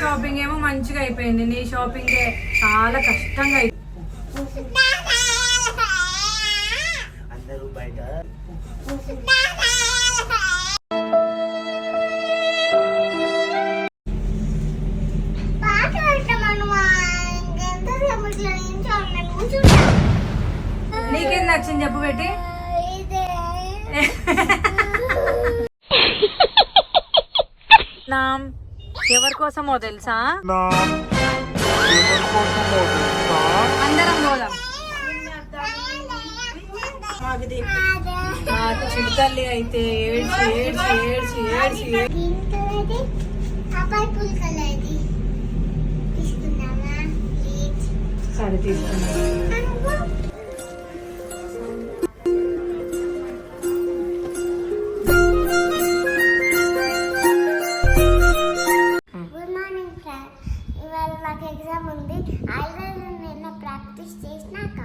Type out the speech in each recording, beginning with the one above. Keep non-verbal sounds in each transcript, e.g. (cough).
Shopping ఏమో మంచిగా అయిపోయింది. నీ షాపింగ్ చాలా కష్టంగా అయిపోయింది అందరూ బయట. నీకేం నచ్చింది చెప్పు పెట్టి ఇదే నా ఎవరి కోసమో తెలుసా? అందరం పోదాం. మా చిడుతల్లి అయితే ఏడ్చి ఏడ్చి ఏడ్చి ఏడ్చి ఏడ్చి. గ్రీన్ నాకు ఎగ్జామ్ ఉంది. ఐలైనర్ నేను ప్రాక్టీస్ చేసినాక.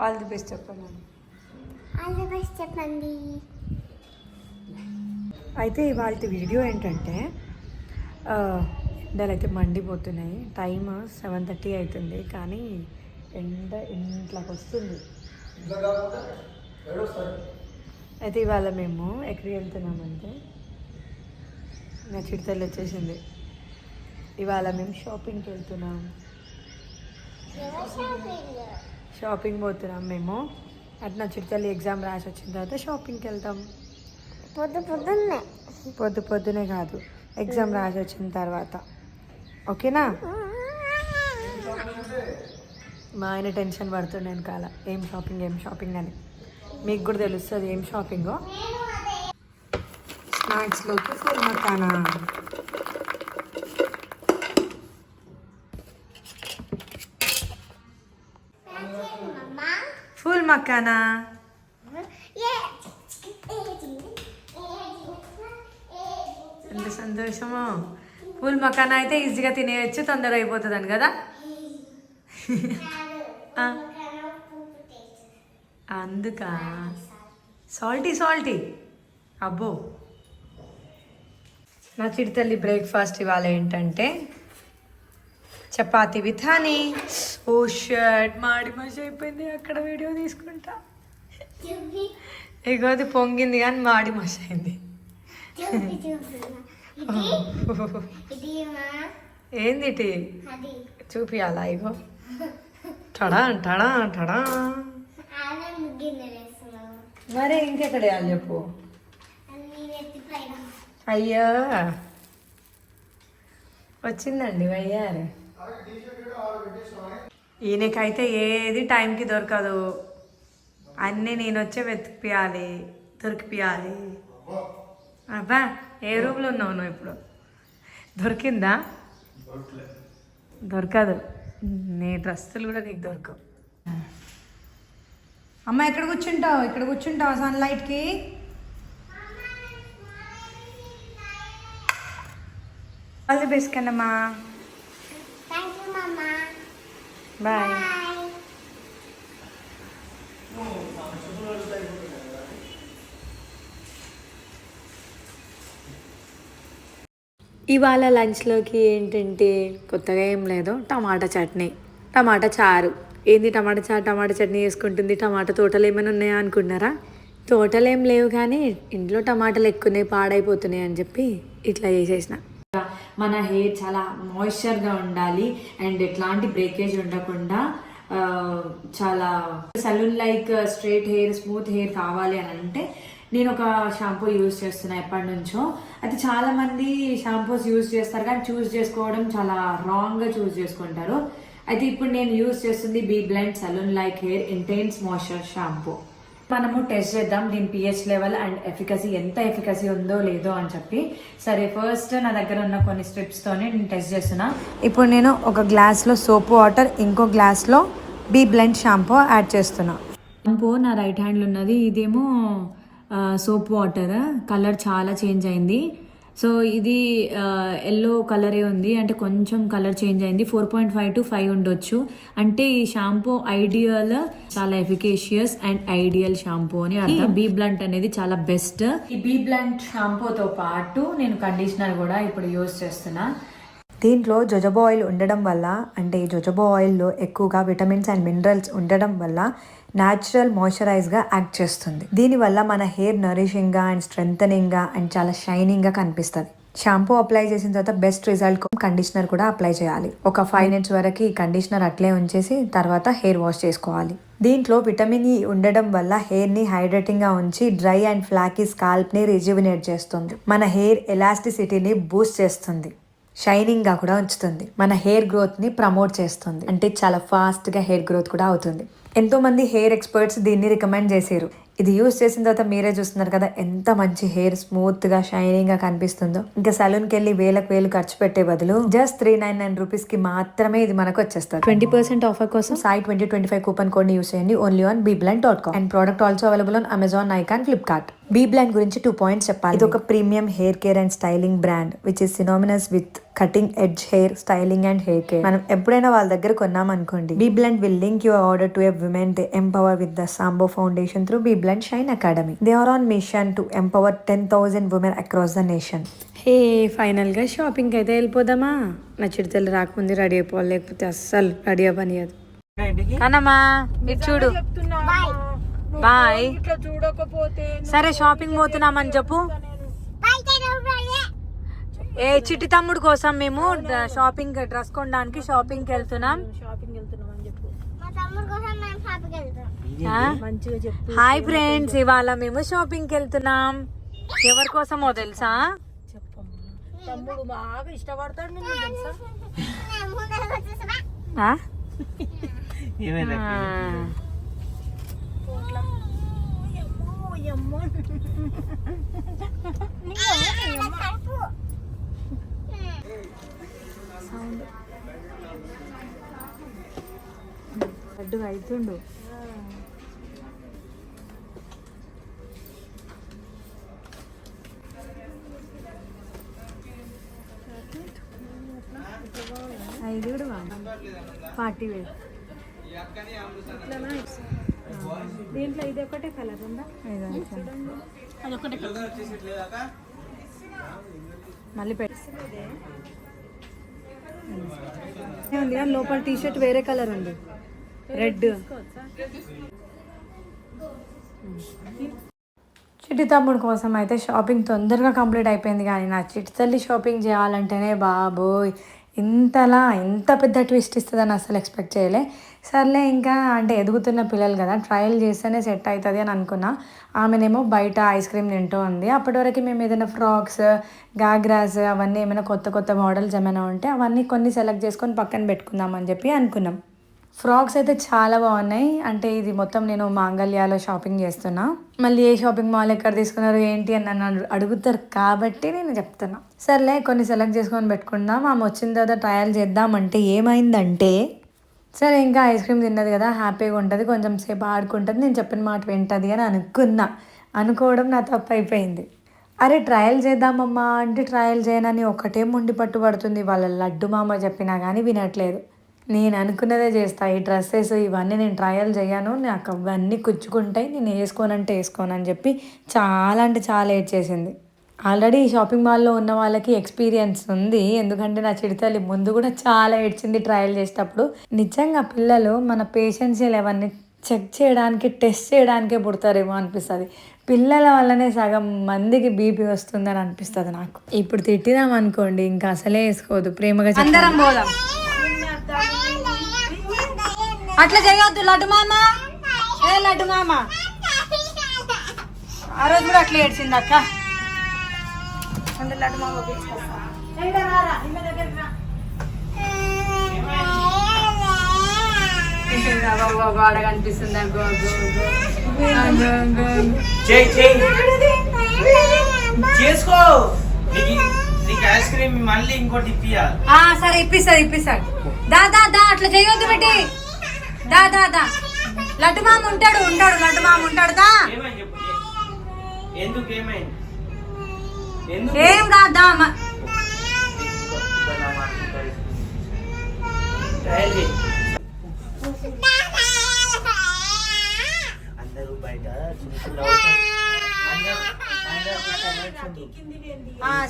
ఆల్ ది బెస్ట్ చెప్పండి. ఆల్ ది బెస్ట్ చెప్పండి. అయితే ఇవాళ వీడియో ఏంటంటే ఆ, ఎండలు అయితే మండిపోతున్నాయి. టైం సెవెన్ థర్టీ అవుతుంది కానీ ఎండ ఇంట్లోకి వస్తుంది. అయితే ఇవాళ మేము ఎక్కడికి వెళ్తున్నామంటే నా చిడతలు వచ్చేసింది. ఇవాళ మేము షాపింగ్కి వెళ్తున్నాం. షాపింగ్ పోతున్నాం మేము. అటు నా చిడతల్లి ఎగ్జామ్ రాసి వచ్చిన తర్వాత షాపింగ్కి వెళ్తాం. పొద్దు పొద్దున్నే. పొద్దు పొద్దునే కాదు ఎగ్జామ్ రాసి వచ్చిన తర్వాత. ఓకేనా? మా ఆయన టెన్షన్ పడుతుండే వెనకాల. ఏం షాపింగ్ ఏం షాపింగ్ అని. మీకు కూడా తెలుస్తుంది ఏం షాపింగో స్నాక్స్లోకి ఫుల్ మకానా. ఏ ఎంత సంతోషమో. ఫుల్ మకానా అయితే ఈజీగా తినేయచ్చు తొందరగా అయిపోతుందని కదా? (laughs) అందుకా? Salty salty. అబ్బో. నా చిడితల్లి బ్రేక్ఫాస్ట్ ఇవాళ ఏంటంటే చపాతి విత్ హనీ. ఓ షర్ట్. మాడి మసి అయిపోయింది. అక్కడ వీడియో తీసుకుంటా. ఇగోది పొంగింది కానీ మాడి మసి అయింది. ఏంది చూపియాలా ఇగో? Tada tada tada. మరి ఇంకెక్కడ వేయాలి చెప్పు? అయ్యో. వచ్చిందండి వయ్యారు. ఈయనకైతే ఏది టైంకి దొరకదు. అన్నీ నేను వచ్చే వెతికిపియాలి దొరికిపియాలి. అబ్బా ఏ రూమ్లో ఉన్నావు నువ్వు ఇప్పుడు? దొరికిందా? దొరకదు. నీ డ్రెస్సులు కూడా నీకు దొరకవు. అమ్మ ఎక్కడ కూర్చుంటావు? ఇక్కడ కూర్చుంటావు సన్లైట్కి all the best Kannamma bye. ఇవాళ లంచ్లోకి ఏంటంటే కొత్తగా ఏం లేదు టమాటా చట్నీ. టమాటా చారు. ఏంది టమాటా చారు టమాటా చట్నీ వేసుకుంటుంది టమాటా తోటలు ఏమైనా ఉన్నాయా అనుకున్నారా? తోటలు ఏం లేవు కానీ ఇంట్లో టమాటాలు ఎక్కువనే పాడైపోతున్నాయి అని చెప్పి ఇట్లా చేసేసిన. మన హెయిర్ చాలా మాయిశ్చర్గా ఉండాలి అండ్ ఎట్లాంటి బ్రేకేజ్ ఉండకుండా చాలా salon like straight hair smooth hair కావాలి అని అంటే నేను ఒక షాంపూ యూజ్ చేస్తున్నా ఎప్పటి నుంచో అయితే చాలా మంది షాంపూస్ యూజ్ చేస్తారు కానీ చూస్ చేసుకోవడం చాలా రాంగ్గా చూస్ చేసుకుంటారు. అయితే ఇప్పుడు నేను యూజ్ చేస్తుంది B Blunt salon like hair intense moisture shampoo మనము టెస్ట్ చేద్దాం దీని పిహెచ్ లెవెల్ అండ్ ఎఫికసీ ఎంత ఎఫికసీ ఉందో లేదో అని చెప్పి. సరే ఫస్ట్ నా దగ్గర ఉన్న కొన్ని స్ట్రిప్స్ తోనే నేను టెస్ట్ చేస్తున్నా. ఇప్పుడు నేను ఒక గ్లాస్లో సోప్ వాటర్ ఇంకో గ్లాస్లో బీ బ్లెండ్ షాంపూ యాడ్ చేస్తున్నా. షాంపూ నా రైట్ హ్యాండ్లో ఉన్నది ఇదేమో సోప్ వాటర్ కలర్ చాలా చేంజ్ అయింది. సో ఇది ఎల్లో కలరే ఉంది. అంటే కొంచెం కలర్ చేంజ్ అయింది. Four point five to five ఉండొచ్చు. అంటే ఈ షాంపూ ఐడియల్ చాలా ఎఫికేషియస్ అండ్ ఐడియల్ షాంపూ అని అర్థం. బీ బ్లంట్ అనేది చాలా బెస్ట్ ఈ బీ బ్లంట్ షాంపూతో పాటు నేను కండిషనర్ కూడా ఇప్పుడు యూస్ చేస్తున్నా. దీంట్లో జొజబో ఆయిల్ ఉండడం వల్ల అంటే ఈ జొజబో ఆయిల్లో ఎక్కువగా విటమిన్స్ అండ్ మినరల్స్ ఉండడం వల్ల న్యాచురల్ మాయిశ్చరైజ్గా యాక్ట్ చేస్తుంది. దీనివల్ల మన హెయిర్ నరిషింగ్గా అండ్ స్ట్రెంథనింగ్గా అండ్ చాలా షైనింగ్గా కనిపిస్తుంది. షాంపూ అప్లై చేసిన తర్వాత బెస్ట్ రిజల్ట్ కండిషనర్ కూడా అప్లై చేయాలి. ఒక ఫైవ్ మినిట్స్ వరకు ఈ కండిషనర్ అట్లే ఉంచేసి తర్వాత హెయిర్ వాష్ చేసుకోవాలి. దీంట్లో విటమిన్ ఈ e ఉండడం వల్ల హెయిర్ని హైడ్రేటింగ్గా ఉంచి డ్రై అండ్ ఫ్లాకీ స్కాల్ప్ని రిజ్యువినేట్ చేస్తుంది. మన హెయిర్ ఎలాస్టిసిటీని బూస్ట్ చేస్తుంది. షైనింగ్గా కూడా ఉంచుతుంది. మన హెయిర్ గ్రోత్ని ప్రమోట్ చేస్తుంది. అంటే చాలా ఫాస్ట్గా హెయిర్ గ్రోత్ కూడా అవుతుంది. ఎంతో మంది హెయిర్ ఎక్స్పర్ట్స్ దీన్ని రికమెండ్ చేశారు. ఇది యూస్ చేసిన తర్వాత మీరే చూస్తున్నారు కదా ఎంత మంచి హెయిర్ స్మూత్గా షైనింగ్గా కనిపిస్తుందో. ఇంకా సలూన్కి వెళ్ళి వేలకు వేలు ఖర్చు పెట్టే బదులు జస్ట్ త్రీ నైన్ నైన్ రూపీస్కి మాత్రమే ఇది మనకు వచ్చేస్తుంది. ట్వంటీ పర్సెంట్ ఆఫర్ కోసం Sai twenty twenty five coupon కోడ్ని యూస్ చేయండి. Only on B Blunt dot com. And product also available on Amazon Nykaa Flipkart. B Blunt గురించి టూ పాయింట్స్ చెప్పాలి. ఇది ఒక premium hair care and styling brand which is synonymous with cutting edge hair styling and hair care మనం ఎప్పుడైనా వాళ్ళ దగ్గర కొన్నాం అనుకోండి B Blunt will link your order to a women they empower with the సాంబో foundation through B Blunt Shine Academy they are on mission to empower ten thousand women across the nation hey ఫైనల్గా షాపింగ్కి అయితే వెళ్ళిపోదామా? నా చిడతలు రాకముందే ready అయిపోవాలి లేకపోతే అస్సలు ready అవ్వనియదు. కనమ్మా ఇటు చూడు. బాయ్. సరే షాపింగ్ పోతున్నామని చెప్పు. ఏ చిట్టి తమ్ముడు కోసం మేము షాపింగ్ డ్రెస్ కొనడానికి షాపింగ్కి వెళ్తున్నాం మా తమ్ముడు కోసం మేము షాప్కి వెళ్తాం ఆ? హాయ్ ఫ్రెండ్స్ ఇవాళ మేము షాపింగ్కి వెళ్తున్నాం. ఎవరి కోసమో తెలుసా? వచ్చేసా ఆ? ఏమైనా ఆ. లడ్డు అవుతుండు ఇది కూడా బాగుంది పార్టీ వేర్. దీంట్లో ఇది ఒకటే కలర్ ఉందా? మళ్ళీ పెట్టి ఉంది కానీ లోపల టీ షర్ట్ వేరే కలర్ ఉంది. రెడ్. చిట్టి తమ్ముడు కోసం అయితే షాపింగ్ తొందరగా కంప్లీట్ అయిపోయింది కానీ నా చిట్టి తల్లి షాపింగ్ చేయాలంటేనే బాబోయ్. ఇంతలా ఇంత పెద్ద ట్విస్ట్ ఇస్తుందని అసలు ఎక్స్పెక్ట్ చేయలే. సర్లే ఇంకా అంటే ఎదుగుతున్న పిల్లలు కదా ట్రయల్ చేస్తేనే సెట్ అవుతుంది అని అనుకున్నా. ఆమెనేమో బయట ఐస్ క్రీమ్ తింటూ ఉంది. అప్పటి వరకు మేము ఏదైనా ఫ్రాక్స్ గాగ్రాస్ అవన్నీ ఏమైనా కొత్త కొత్త మోడల్స్ ఏమైనా ఉంటే అవన్నీ కొన్ని సెలెక్ట్ చేసుకొని పక్కన పెట్టుకుందాం అని చెప్పి అనుకున్నాం. ఫ్రాక్స్ అయితే చాలా బాగున్నాయి. అంటే ఇది మొత్తం నేను మాంగళ్యాలో షాపింగ్ చేస్తున్నా. మళ్ళీ ఏ షాపింగ్ మాల్ ఎక్కడ తీసుకున్నారు ఏంటి అని నన్ను అడుగుతారు కాబట్టి నేను చెప్తున్నా. సర్లే కొన్ని సెలెక్ట్ చేసుకొని పెట్టుకుందాం. ఆమె వచ్చిన తర్వాత ట్రయల్ చేద్దామంటే ఏమైందంటే సరే ఇంకా ఐస్ క్రీమ్ తిన్నది కదా హ్యాపీగా ఉంటుంది కొంచెం సేపు ఆడుకుంటుంది నేను చెప్పిన మాట వింటుంది అని అనుకున్నా. అనుకోవడం నా తప్పు అయిపోయింది. అరే ట్రయల్ చేద్దామమ్మా అంటే ట్రయల్ చేయనని ఒకటే ముండి పట్టుబడుతుంది. వాళ్ళ లడ్డు మామ చెప్పినా కానీ వినట్లేదు. నేను అనుకున్నదే చేస్తా. ఈ డ్రెస్సెస్ ఇవన్నీ నేను ట్రయల్ చేయను నాకు అవన్నీ కుచ్చుకుంటాయి. నేను వేసుకోనంటే వేసుకోను అని చెప్పి చాలా అంటే చాలా ఏడ్ చేసింది. ఆల్రెడీ ఈ షాపింగ్ మాల్లో ఉన్న వాళ్ళకి ఎక్స్పీరియన్స్ ఉంది. ఎందుకంటే నా చిడితల్లి ముందు కూడా చాలా ఏడ్చింది ట్రయల్ చేసేటప్పుడు. నిజంగా పిల్లలు మన పేషెన్స్ లెవెల్ని చెక్ చేయడానికి టెస్ట్ చేయడానికే పుడతారేమో అనిపిస్తుంది. పిల్లల వల్లనే సగం మందికి బీపీ వస్తుందని అనిపిస్తుంది నాకు. ఇప్పుడు తిట్టినాం అనుకోండి ఇంకా అసలే వేసుకోదు ప్రేమగా అందరం పోదాం. అట్లా చేయొద్దు లడ్డు మామ. ఏ లడ్డు మామ? ఆ రోజు కూడా అట్లా ఏడ్చింది అక్క. లడ్డు మామ కనిపిస్తుంది చేసుకో. నీకు నీకు ఐస్ క్రీమ్ మళ్ళీ ఇంకోటి ఇప్పియాలి. ఆ, సరే ఇప్పిస్తాడు ఇప్పిస్తాడు. దా దా దా అట్లా చేయొద్దు పెట్టి దా దా దా. లడ్డు మామ ఉంటాడు ఉంటాడు లడ్డు మామ ఉంటాడు దా. ఏమైంది చెప్పు ఏ- ఎందుకు ఏమైంది? ఎందుకు? ఏం కాదా మ- ట్రయల్ చేయి. అందరూ బయట చిన్న చిన్న అందరూ-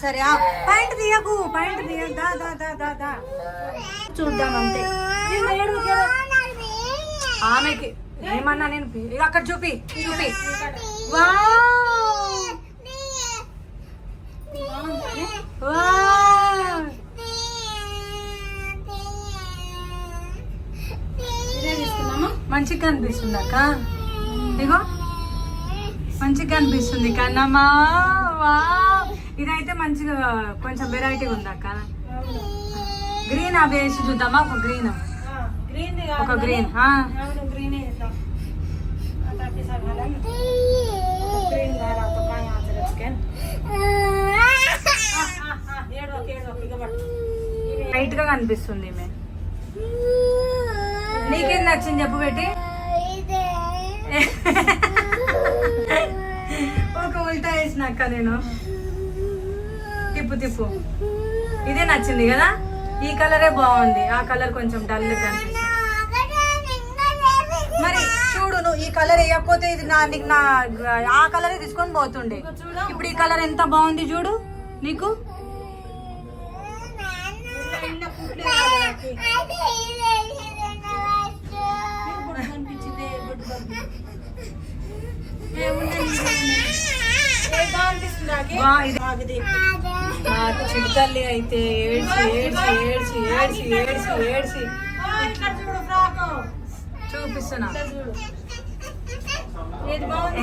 సరే ఆ, పాయింట్ తీయకు పాయింట్ తీయ దా దా దా దా దా. చూద్దాం అంతే. ఆమెకి ఏమన్నా నేను అక్కడ చూపి చూపి. వావ్! వావ్! మంచిగా కనిపిస్తుంది అక్క ఇగో. మంచిగా కనిపిస్తుంది కన్నమ్మా. వావ్! ఇదైతే మంచిగా కొంచెం వెరైటీగా ఉంది అక్క. గ్రీన్ అవి వేసి చూద్దామా? ఒక గ్రీన్ ఒక గ్రీన్. లైట్గా కనిపిస్తుంది ఈమె. నీకేం నచ్చింది చెప్పు పెట్టి? (laughs) ఒక ఉల్టా వేసినాక నేను. తిప్పు తిప్పు. ఇదే నచ్చింది కదా? ఈ కలరే బాగుంది. ఆ కలర్ కొంచెం డల్ కనిపిస్తుంది మరి చూడు నువ్వు ఈ కలర్ వేయకపోతే ఇది నా నీకు నా ఆ కలరే తీసుకొని పోతుండే. ఇప్పుడు ఈ కలర్ ఎంత బాగుంది చూడు నీకు? చిడతల్లి అయితే ఏడ్చి ఏడ్చి ఏడ్చి ఏడ్చి ఏడ్చి ఏడ్చి. చూపిస్తున్నా.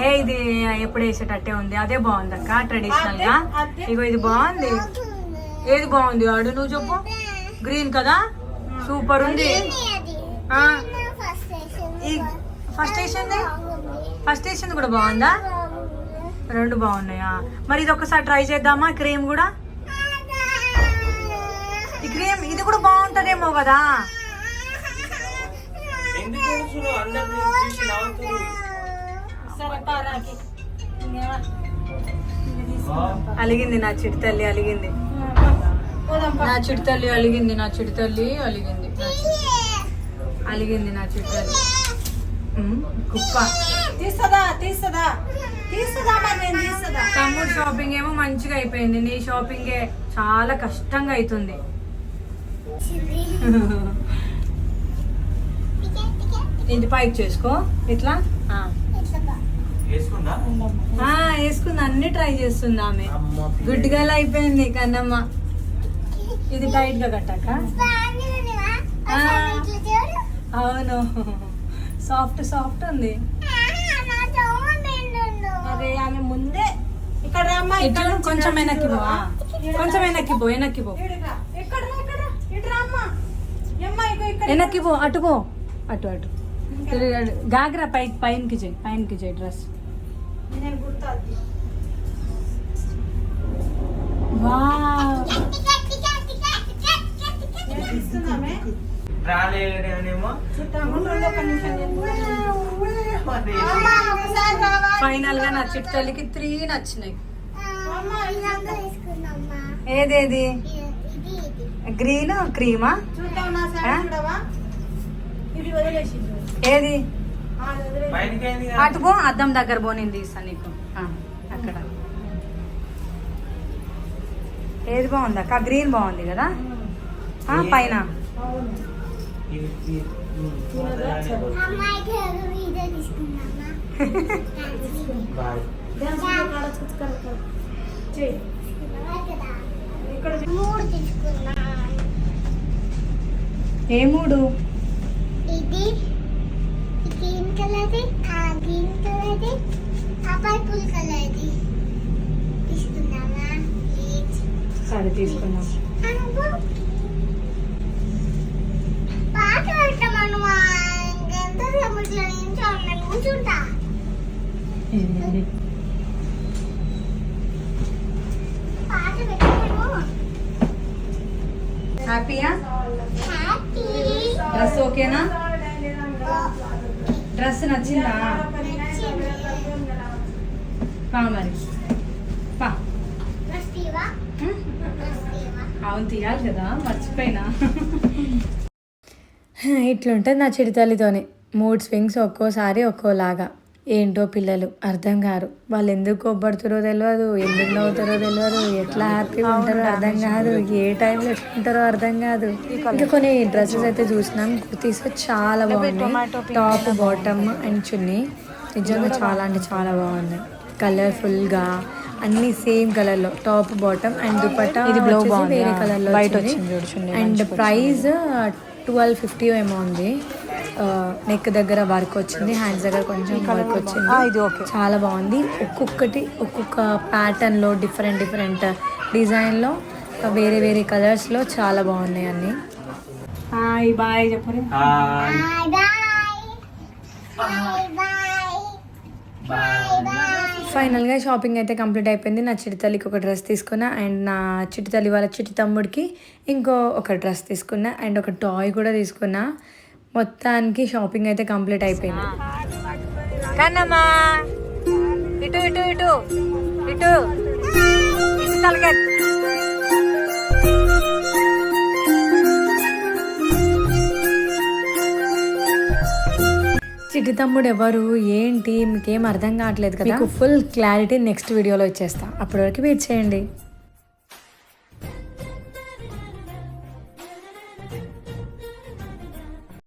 ఏ ఇది ఎప్పుడు వేసేటట్టే ఉంది. అదే బాగుంది అక్క ట్రెడిషనల్గా. ఇగో ఇది బాగుంది. ఏది బాగుంది ఆడు? నువ్వు చెప్పు. గ్రీన్ కదా? సూపర్ ఉంది. ఆ, ఈ ఫస్ట్ వేసింది ఫస్ట్ వేసింది కూడా బాగుందా? రెండు బాగున్నాయా? మరి ఇది ఒకసారి ట్రై చేద్దామా? క్రీమ్ కూడా? ఈ క్రీమ్ ఇది కూడా బాగుంటదేమో కదా. అలిగింది నా చిడితల్లి అలిగింది. నా చిడితల్లి అలిగింది నా చిడితల్లి అలిగింది నా చిడి- అలిగింది. నా చిడితల్లి ఉమ్, కుప్ప. తీస్తుందా తీస్తుందా? తీస్తుందా మరి నేను తీస్తుందా? తమ్ముడు షాపింగ్ ఏమో మంచిగా అయిపోయింది. నీ షాపింగే చాలా కష్టంగా అవుతుంది ఇది పైకి చేసుకో? ఇట్లా ఆ. వేసుకుందా? అన్ని ట్రై చేస్తుంది ఆమె. గుడ్ గర్ల్ అయిపోయింది కన్నమ్మ. ఇది టైట్గా కట్టాక అవును. (laughs) సాఫ్ట్ సాఫ్ట్ ఉంది. అరే ఆమె ముందే. ఇక్కడ రామ్మా కొంచెం వెనక్కి పో చూడు. ఆ. కొంచెం వెనక్కి పో వెనక్కి పో. ఇక్కడ ఇక్కడ. ఇటు రామ్మా. ఇక్కడ వెనక్కి పో అటు పో. అటు అటు. గాగ్రా పై పైనకి చేయి పైనకి చేయి డ్రెస్. నేను వావ్ ఇస్తున్నామే రాలేదేమో చూద్దాము రెండు ఒక నిమిషం నేను కూడా మరి అమ్మా, ఫైనల్గా నా చిట్టలికి త్రీ నచ్చినాయి. ఏదేది? ఇది ఇది. గ్రీన్ క్రీమా? చూద్దాం నా ఆ? సారీ చూడవా? ఇది వదిలేసి ఏది? వదిలేసి బయటికి అయింది అటు పో అద్దం దగ్గర పో నేను తీస్తాను నీకు. ఆ, అక్కడ. ఏది బాగుంది అక్క? గ్రీన్ బాగుంది కదా? పైన. ఏ మూడు? ఇది గ్రీన్ కలర్ది ఆ గ్రీన్ కలర్ది. ఆ పర్పుల్ కలర్ది సరే తీసుకున్నాం పాట పెట్టమను ఎంత సముద్రం నుంచి నేను కూర్చుంటా పాట పెట్టమను హ్యాపీయా హ్యాపీ డ్రెస్ ఓకేనా డ్రెస్ నచ్చిందా? పా మరి. పా. అవును తీయాలి కదా. మర్చిపోయినా. (laughs) ఇట్లుంటుంది నా చిడితల్లితోనే మూడ్ స్వింగ్స్ ఒక్కోసారి ఒక్కోలాగా. ఏంటో పిల్లలు అర్థం కారు. వాళ్ళు ఎందుకు కొబ్బడుతారో తెలియదు ఎందుకు నవ్వుతారో తెలియదు ఎట్లా హ్యాపీగా ఉంటారో అర్థం కాదు ఏ టైంలో ఎట్లుంటారో అర్థం కాదు. ఇంకా కొన్ని డ్రెస్సెస్ అయితే చూసినాం కుర్తీస్ చాలా బాగున్నాయి. Top bottom and chunni. నిజంగా చాలా అంటే చాలా బాగుంది. కలర్ఫుల్గా అన్ని సేమ్ కలర్లో టాప్ బాటమ్ అండ్ దుపట్టా ఇది బాగుంది. వేరే కలర్లో అండ్ ప్రైస్ ట్వెల్వ్ ఫిఫ్టీ ఏమో ఉంది. నెక్ దగ్గర వర్క్ వచ్చింది హ్యాండ్స్ దగ్గర కొంచెం వర్క్ వచ్చింది. ఆ, ఇది ఓకే. చాలా బాగుంది. ఒక్కొక్కటి ఒక్కొక్క ప్యాటర్న్లో డిఫరెంట్ డిఫరెంట్ డిజైన్లో వేరే వేరే కలర్స్లో చాలా బాగున్నాయి అన్ని. హాయ్ బాయ్ చెప్పరు hi bye bye bye bye bye ఫైనల్గా షాపింగ్ అయితే కంప్లీట్ అయిపోయింది. నా చిట్టి తల్లికి ఒక డ్రెస్ తీసుకున్నా అండ్ నా చిట్టి తల్లి వాళ్ళ చిట్టి తమ్ముడికి ఇంకో ఒక డ్రెస్ తీసుకున్నా అండ్ ఒక టాయ్ కూడా తీసుకున్నా. మొత్తానికి షాపింగ్ అయితే కంప్లీట్ అయిపోయింది. కన్నమ్మా ఇటు ఇటు ఇటు ఇటు. తమ్ముడు ఎవరు ఏంటి మీకేం అర్థం కావట్లేదు కదా? మీకు ఫుల్ క్లారిటీ నెక్స్ట్ వీడియోలో ఇచ్చేస్తా. అప్పటి వరకు వెయిట్ చేయండి.